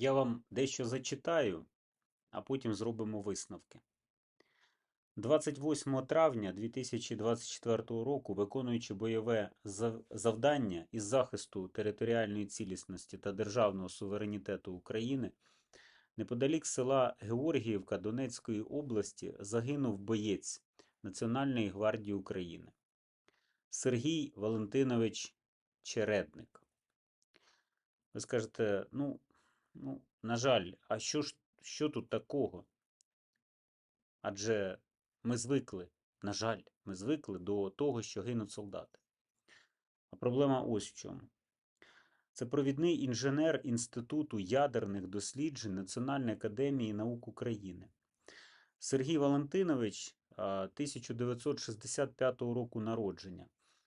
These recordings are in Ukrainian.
Я вам дещо зачитаю, а потім зробимо висновки. 28 травня 2024 року, виконуючи бойове завдання із захисту територіальної цілісності та державного суверенітету України, неподалік села Георгіївка Донецької області загинув боєць Національної гвардії України Сергій Валентинович Чередник. Ви скажете, ну, ну, на жаль, а що ж що тут такого? Адже ми звикли, на жаль, ми звикли до того, що гинуть солдати. А проблема ось в чому. Це провідний інженер Інституту ядерних досліджень Національної академії наук України. Сергій Валентинович 1965 року народження.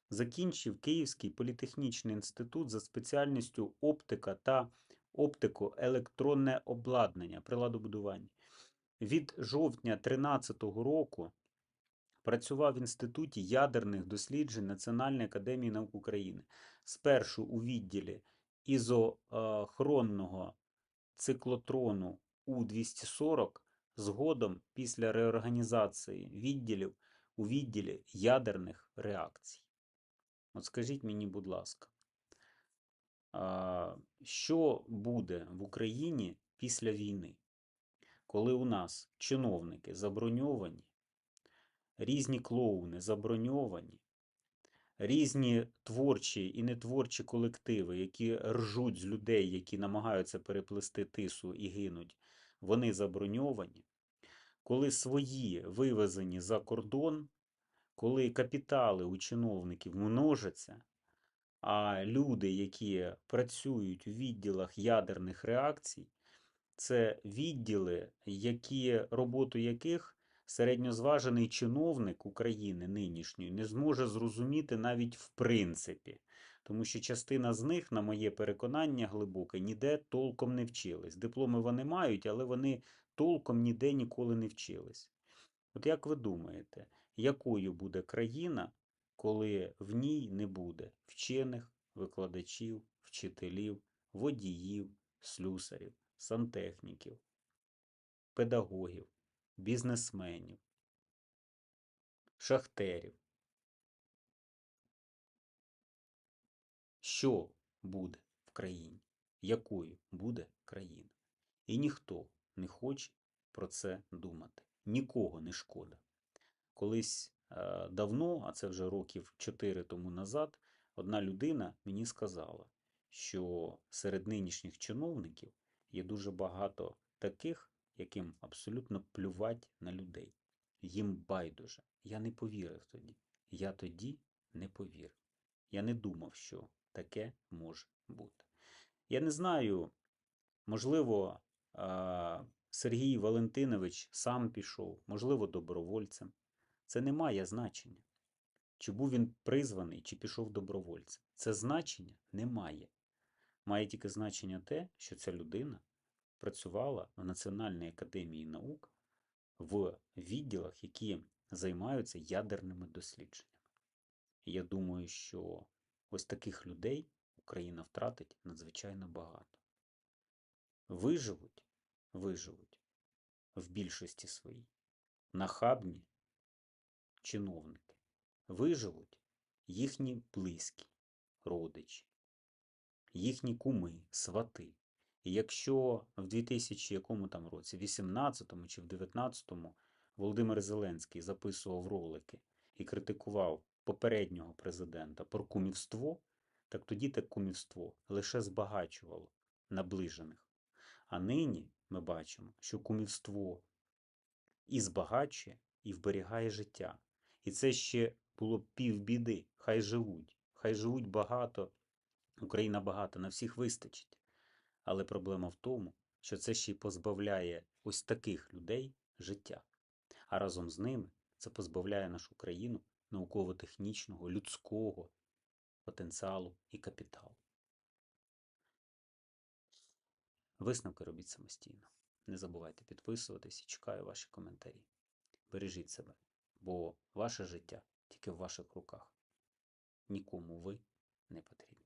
Закінчив Київський політехнічний інститут за спеціальністю оптика та оптико-електронне обладнання приладобудування. Від жовтня 2013 року працював в Інституті ядерних досліджень Національної академії наук України. Спершу у відділі ізохронного циклотрону У-240, згодом після реорганізації відділів у відділі ядерних реакцій. От скажіть мені, будь ласка, що буде в Україні після війни, коли у нас чиновники заброньовані, різні клоуни заброньовані, різні творчі і нетворчі колективи, які ржуть з людей, які намагаються переплести тису і гинуть, вони заброньовані, коли свої вивезені за кордон, коли капітали у чиновників множаться, а люди, які працюють у відділах ядерних реакцій, це відділи, які, роботу яких середньозважений чиновник України нинішньої не зможе зрозуміти навіть в принципі. Тому що частина з них, на моє переконання глибоке, ніде толком не вчились. Дипломи вони мають, але вони толком ніде ніколи не вчились. От як ви думаєте, якою буде країна, коли в ній не буде вчених, викладачів, вчителів, водіїв, слюсарів, сантехніків, педагогів, бізнесменів, шахтерів? Що буде в країні? Якою буде країна? І ніхто не хоче про це думати. Нікого не шкода. Колись давно, а це вже років 4 тому назад, одна людина мені сказала, що серед нинішніх чиновників є дуже багато таких, яким абсолютно плювать на людей. Їм байдуже. Я не повірив тоді. Я тоді не повірив. Я не думав, що таке може бути. Я не знаю, можливо, Сергій Валентинович сам пішов, можливо, добровольцем. Це не має значення. Чи був він призваний, чи пішов добровольцем. Це значення не має. Має тільки значення те, що ця людина працювала в Національній академії наук в відділах, які займаються ядерними дослідженнями. І я думаю, що ось таких людей Україна втратить надзвичайно багато. Виживуть, виживуть в більшості своїй нахабні чиновники. Виживуть їхні близькі, родичі, їхні куми, свати. І якщо в 2000 якому там році, 18-му чи в 19-му Володимир Зеленський записував ролики і критикував попереднього президента про кумівство, так тоді те кумівство лише збагачувало наближених. А нині ми бачимо, що кумівство і збагачує, і вберігає життя. І це ще було півбіди. Хай живуть, хай живуть багато, Україна багата, на всіх вистачить. Але проблема в тому, що це ще й позбавляє ось таких людей життя. А разом з ними це позбавляє нашу країну науково-технічного, людського потенціалу і капіталу. Висновки робіть самостійно. Не забувайте підписуватись і чекаю ваші коментарі. Бережіть себе, бо ваше життя тільки в ваших руках. Нікому ви не потрібні.